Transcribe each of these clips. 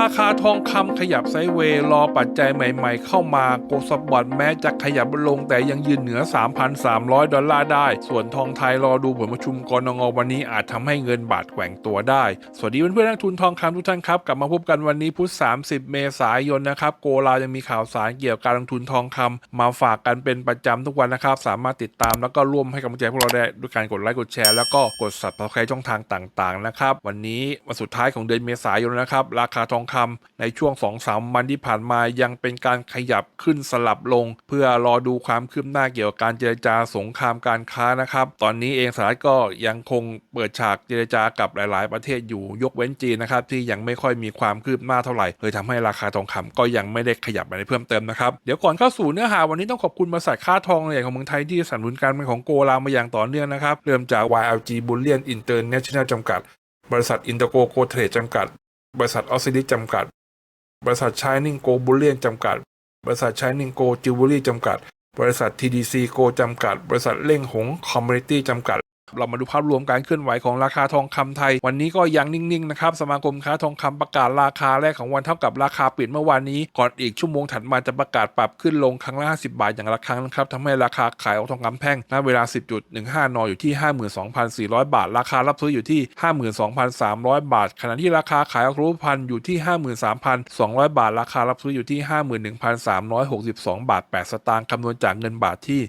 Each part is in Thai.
ราคาทองคำขยับไซเวย์รอปัจจัยใหม่ๆ เข้ามาโกลด์สปอตแม้จะขยับลงแต่ยังยืนเหนือ 3,300 ดอลลาร์ได้ ส่วนทองไทยรอดูผลประชุมกรงงวันนี้อาจทำให้เงินบาทแกว่งตัวได้ สวัสดีเพื่อนๆนักทุนทองคำทุกท่านครับ กลับมาพบกันวันนี้พุธ 30 เมษายนนะครับโกลายังมีข่าวสารเกี่ยวกับการลงทุนทองคำมาฝากกันเป็นประจำทุกวันนะครับ สามารถติดตามแล้วก็ร่วมให้กำลังใจพวกเราได้ด้วยการกดไลค์กดแชร์แล้วก็กด subscribe ช่องทางต่างๆนะครับวันนี้วันสุดท้ายของเดือนเมษายนนะครับราคาทองคำในช่วง2-3วันที่ผ่านมายังเป็นการขยับขึ้นสลับลง เพื่อรอดูความคืบหน้าเกี่ยวกับการเจรจาสงครามการค้านะครับ ตอนนี้เองสหรัฐก็ยังคงเปิดฉากเจรจากับหลาย ๆ ประเทศอยู่ยกเว้นจีนนะครับที่ยังไม่ค่อยมีความคืบหน้าเท่าไหร่เลยทำให้ราคาทองคำก็ยังไม่ได้ขยับอะไรเพิ่มเติมนะครับเดี๋ยวก่อนเข้าสู่เนื้อหาวันนี้ต้องขอบคุณบริษัทค่าทองใหญ่ของเมืองไทยที่สนับสนุนการเงินของโกลามาอย่างต่อเนื่องนะครับเริ่มจาก YLG Bullion International จำกัด บริษัทอินเตอร์โกโกเทรดจำกัด บริษัทออซิลิจำกัด บริษัทชายนิงโกบูเลียนจำกัด บริษัทชายนิงโกจิวเวลรี่จำกัด บริษัททีดีซีโกจำกัด บริษัทเล่งหงคอมมูนิตี้จำกัด เรามาดูภาพรวมการเคลื่อนไหวของราคาทองคำไทย วันนี้ก็ยังนิ่งๆนะครับสมาคมค้าทองคำประกาศราคาแรกของวันเท่ากับราคาปิดเมื่อวานนี้ ก่อนอีกชั่วโมงถัดมาจะประกาศปรับขึ้นลงครั้งละ50 บาทอย่างละครั้งนะครับทำให้ราคาขายของทองคำแท่งณเวลา 10.15 นอยู่ที่ 52,400 บาท ราคารับซื้ออยู่ที่ 52,300 บาท ขณะที่ราคาขายออกรูปพันธ์อยู่ที่ 53,200 บาท ราคารับซื้ออยู่ที่ 51,362 บาท 8 สตางค์คำนวณจากเงินบาทที่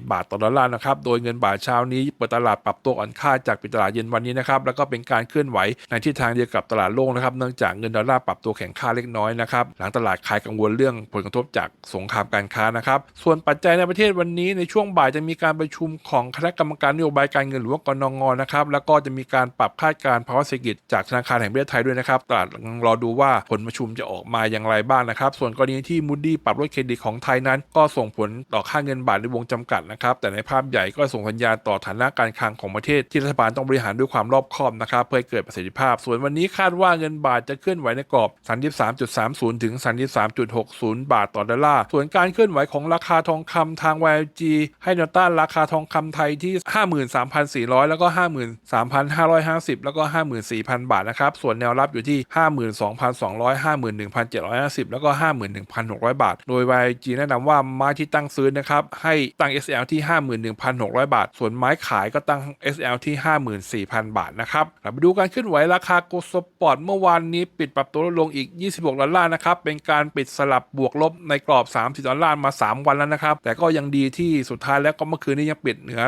33.44 บาทต่อดอลลาร์นะครับโดยเงินบาทเช้านี้เปิดตลาดปรับตัวอ่อนค่าจากปิดตลาดเย็นวันนี้นะครับแล้วก็เป็นการเคลื่อนไหวในทิศทางเดียวกับตลาดโลกนะครับเนื่องจากเงินดอลลาร์ปรับตัวแข็งค่าเล็กน้อยนะครับหลังตลาดคลายกังวลเรื่องผลกระทบจากสงครามการค้านะครับส่วนปัจจัยในประเทศวันนี้ในช่วงบ่ายจะมีการประชุมของคณะกรรมการนโยบายการเงินหรือว่ากนงนะครับแล้วก็จะมีการปรับคาดการณ์ภาวะเศรษฐกิจจากธนาคารแห่งประเทศไทยด้วยนะครับตลาดรอดูว่าผลประชุมจะออกมาอย่างไรบ้างนะครับ ส่วนกรณีที่มูดี้ปรับลดเครดิตของไทยนั้น ก็ส่งผลต่อค่าเงินบาทในวงจำกัดนะครับแต่ในภาพใหญ่ก็ส่งสัญญาณต่อฐานะการคลังของประเทศที่รัฐบาลต้องบริหารด้วยความรอบคอบนะครับเพื่อให้เกิดประสิทธิภาพ ส่วนวันนี้คาดว่าเงินบาทจะเคลื่อนไหวในกรอบ 33.30 ถึง 33.60 บาทต่อดอลลาร์ส่วนการเคลื่อนไหวของราคาทองคำทาง YG ให้แนวต้านราคาทองคำไทยที่ 53,400 แล้วก็ 53,550 แล้วก็ 54,000 บาทนะครับส่วนแนวรับอยู่ที่ 52,200 51,750 แล้วก็ 51,600 บาท โดย YG แนะนำว่าไม้ที่ตั้งซื้อนะครับให้ตั้ง SL ที่ 51,600 บาท ส่วนไม้ขายก็ตั้ง SL ที่ 54,000 บาทนะครับเราไปดูการเคลื่อนไหวราคาโกลสปอร์ตเมื่อวานนี้ปิดปรับตัวลดลงอีก 26 ดอลลาร์นะครับ เป็นการปิดสลับบวกลบในกรอบ 30 ดอลลาร์มา 3 วันแล้วนะครับ แต่ก็ยังดีที่สุดท้ายแล้วก็เมื่อคืนนี้ยังปิดเหนือ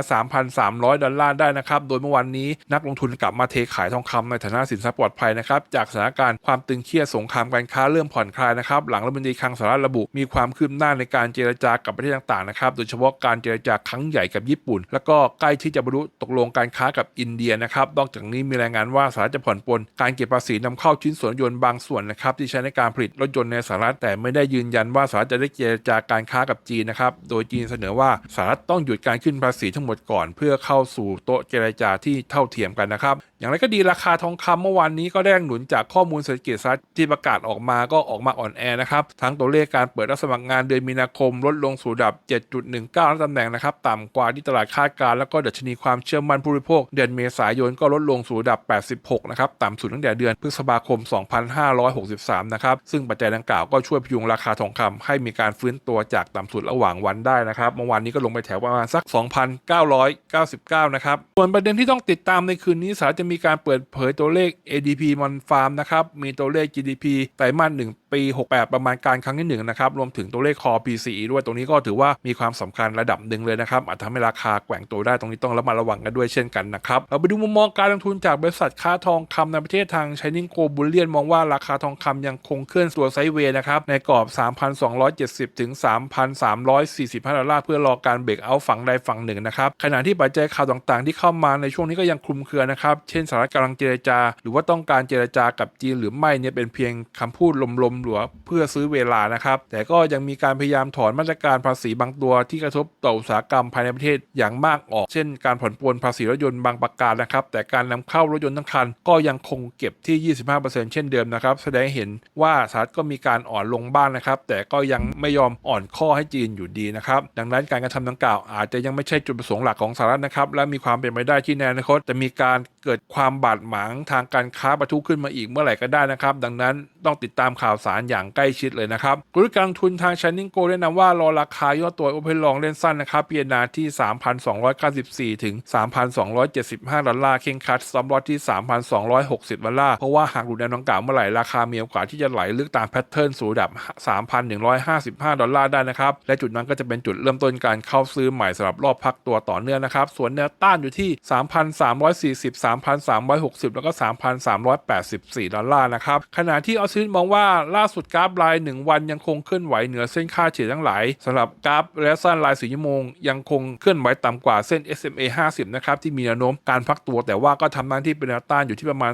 3,300 ดอลลาร์ได้นะครับ โดยเมื่อวานนี้นักลงทุนกลับมาเทขายทองคำในฐานะสินทรัพย์ปลอดภัยนะครับ จากสถานการณ์ความตึงเครียดสงครามการค้าเริ่มผ่อนคลายนะครับ หลังรัฐมนตรีคลังสหรัฐระบุ มีความคืบหน้าในการเจรจากับประเทศต่างๆนะครับ โดยเฉพาะการเจรจาครั้งใหญ่กับญี่ปุ่น แล้วก็ใกล้ที่จะบรรลุตกลงการค้ากับอินเดียนะครับ นอกจากนี้มีรายงานว่าสหรัฐจะผ่อนปลนการเก็บภาษีนำเข้าชิ้นส่วนรถยนต์บางส่วนนะครับที่ใช้ในการผลิตรถยนต์ในสหรัฐแต่ไม่ได้ยืนยันว่าสหรัฐจะได้เจรจาการค้ากับจีนนะครับ โดยจีนเสนอว่าสหรัฐต้องหยุดการขึ้นภาษีทั้งหมดก่อน เพื่อเข้าสู่โต๊ะเจรจาที่เท่าเทียมกันนะครับ อย่างไรก็ดีราคาทองคำเมื่อวานนี้ก็ได้แรงหนุนจากข้อมูลเศรษฐกิจสหรัฐที่ประกาศออกมาก็ออกมาอ่อนแอนะครับ ทั้งตัวเลขการเปิดรับสมัครงานเดือนมีนาคมลดลงสู่ระดับ 7.19ตำแหน่งนะครับ ต่ำกว่าที่ตลาดคาดการแล้วก็ดัชนีความเชื่อมั่นผู้บริโภค เดือนเมษายนก็ลดลงสู่ระดับ 86 นะครับ ต่ำสุดตั้งแต่เดือนพฤษภาคม 2563 นะครับ ซึ่งปัจจัยดังกล่าวก็ช่วยพยุงราคาทองคำให้มีการฟื้นตัวจากต่ำสุดระหว่างวันได้นะครับ เมื่อวานนี้ก็ลงไปแถวประมาณสัก 2,999 นะครับ ส่วนประเด็นที่ต้องติดตามในคืนนี้สหรัฐจะมีการเปิดเผยตัวเลข ADP มันฟาร์มนะครับ มีตัวเลข GDP ไตรมาส1 ปี 68 ประมาณการครั้งที่1นะครับรวมถึงตัวเลขคอ PCE ด้วยตรงนี้ก็ถือว่ามีความสำคัญระดับหนึ่งเลยนะครับอาจทำให้ราคาแกว่งตัวได้ตรงนี้ต้องระมัดระวังกันด้วยเช่นกันนะครับเราไปดูมุมมองการลงทุนจากบริษัทค้าทองคำในประเทศทาง Shining Go Bullion มองว่าราคาทองคำยังคงเคลื่อนตัวไซด์เวย์นะครับในกรอบ 3,270 ถึง 3,345 ดอลลาร์เพื่อรอการเบรกเอาฝั่งใดฝั่งหนึ่งนะครับขณะที่ปัจจัยข่าวต่างๆ ที่เข้ามาในช่วงนี้ก็ยังคลุมเครือนะครับเช่นสหรัฐกำลังเจรจา หรือว่าต้องการเจรจากับจีนหรือไม่เนี่ยเป็นเพียงคำพูดลมหลัวเพื่อซื้อเวลานะครับ แต่ก็ยังมีการพยายามถอนมาตรการภาษีบางตัวที่กระทบต่ออุตสาหกรรมภายในประเทศอย่างมากออก เช่น การผ่อนปลนภาษีรถยนต์บางประการนะครับ แต่การนำเข้ารถยนต์ทั้งคัน ก็ยังคงเก็บที่ 25%เช่นเดิมนะครับ แสดงให้เห็นว่าสหรัฐก็มีการอ่อนลงบ้างนะครับ แต่ก็ยังไม่ยอมอ่อนข้อให้จีนอยู่ดีนะครับ ดังนั้นการกระทำดังกล่าวอาจจะยังไม่ใช่จุดประสงค์หลักของสหรัฐนะครับ และมีความเป็นไปได้ที่ในอนาคตจะมีการเกิดความบาดหมางทางการค้าประทุขึ้นมาอีกเมื่อไหร่ก็ได้นะครับ ดังนั้นต้องติดตามข่าวสารอย่างใกล้ชิดเลยนะครับกลยุทธ์การลงทุนทางชันนิงโกแนะนำว่ารอราคาย่อตัวโอเพนลองเล่นสั้นนะครับพิจารณาที่ 3,294 ถึง 3,275 ดอลลาร์เข่งคัดซัมลอตที่ 3,260 ดอลลาร์เพราะว่าหากหลุดแนวดังกล่าวเมื่อไหร่ราคามีโอกาสที่จะไหลลึกตามแพทเทิร์นสู่ระดับ 3,155 ดอลลาร์ได้นะครับและจุดนั้นก็จะเป็นจุดเริ่มต้นการเข้าซื้อใหม่สำหรับรอบพักตัวต่อเนื่องนะครับส่วนแนวต้านอยู่ที่ 3,340 3,360 แล้วก็ 3,384 ดอลลาร์นะครับขณะที่ออสซิลมองว่าล่าาสุดกราฟราย 1 วันยังคงเคลื่อนไหวเหนือเส้นค่าเฉลี่ยทั้งหลายสำหรับกราฟระยะสั้นราย4ชั่วโมง ยังคงเคลื่อนไหวต่ำกว่าเส้น SMA 50 นะครับ ที่มีแนวโน้มการพักตัว แต่ว่าก็ทำหน้าที่เป็นแนวต้านอยู่ที่ประมาณ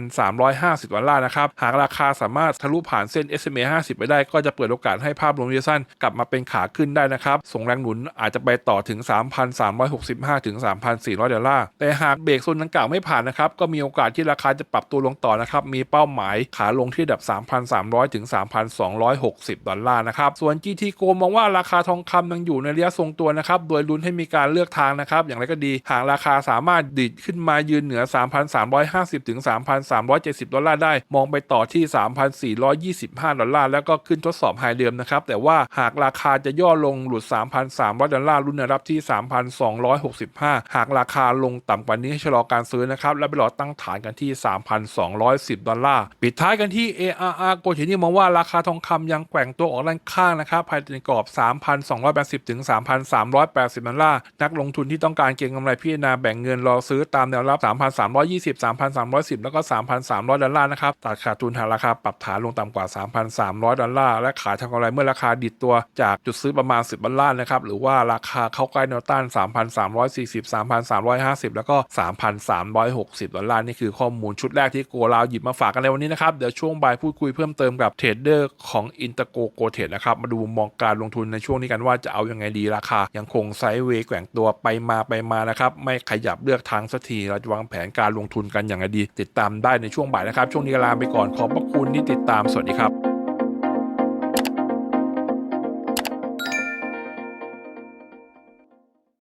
3,350ดอลลาร์นะครับ หากราคาสามารถทะลุผ่านเส้น SMA 50 ไปได้ ก็จะเปิดโอกาสให้ภาพรวมระยะสั้นกลับมาเป็นขาขึ้นได้นะครับ ส่งแรงหนุนอาจจะไปต่อถึง 3,365ถึง3,400ดอลลาร์แต่หากเบรกโซนดังกล่าวไม่ผ่านนะครับก็มีโอกาสที่ราคาจะปรับตัวลงต่อนะครับมีเป้าหมายขาลงที่ดับ 3,300ถึง 3,260 ดอลลาร์นะครับ ส่วน GT Go มองว่าราคาทองคำยังอยู่ในระยะทรงตัวนะครับ โดยลุ้นให้มีการเลือกทางนะครับ อย่างไรก็ดี หากราคาสามารถดิดขึ้นมายืนเหนือ 3,350 ถึง 3,370 ดอลลาร์ได้ มองไปต่อที่ 3,425 ดอลลาร์ แล้วก็ขึ้นทดสอบไฮเดิมนะครับ แต่ว่าหากราคาจะย่อลงหลุด 3,300 ดอลลาร์รุ่นนวรับที่ 3,265 หากราคาลงต่ำกว่านี้ให้ชะลอการซื้อนะครับ และไปรอตั้งฐานกันที่ 3,210 ดอลลาร์ ปิดท้ายกันที่ ARR โกลชินี่มองว่าราคาทองคำยังแกว่งตัวออกด้านข้างนะครับภายในกรอบ 3,280 ถึง 3,380ดอลลาร์นักลงทุนที่ต้องการเก็งกำไรพิจารณาแบ่งเงินรอซื้อตามแนวรับ 3,320 3,310 แล้วก็ 3,300 ดอลลาร์นะครับตัดขาดทุนหาราคาปรับฐานลงต่ำกว่า 3,300 ดอลลาร์และขายทำกำไรเมื่อราคาดิดตัวจากจุดซื้อประมาณ 10ดอลลาร์นะครับหรือว่าราคาเข้าใกล้แนวต้าน 3,340 3,350 แล้วก็ 3,360 ดอลลาร์นี่คือข้อมูลชุดแรกที่โกลาวหยิบมาฝากกันในวันนี้นะครับเดี๋ยวช่วงบ่ายพูดคุยเพิ่มเติมกับเทรดเดอร์ของอินเตอร์โกโกเทรดนะครับมาดูมองการลงทุนในช่วงนี้กันว่าจะเอายังไงดีราคา ยังคงไซด์เวย์แกว่งตัวไปมาไปมานะครับไม่ขยับเลือกทางสักทีเราจะวางแผนการลงทุนกันอย่างไรดี ติดตามได้ในช่วงบ่ายนะครับ ช่วงนี้ลาไปก่อนขอบพระคุณที่ติดตามสวัสดีครับ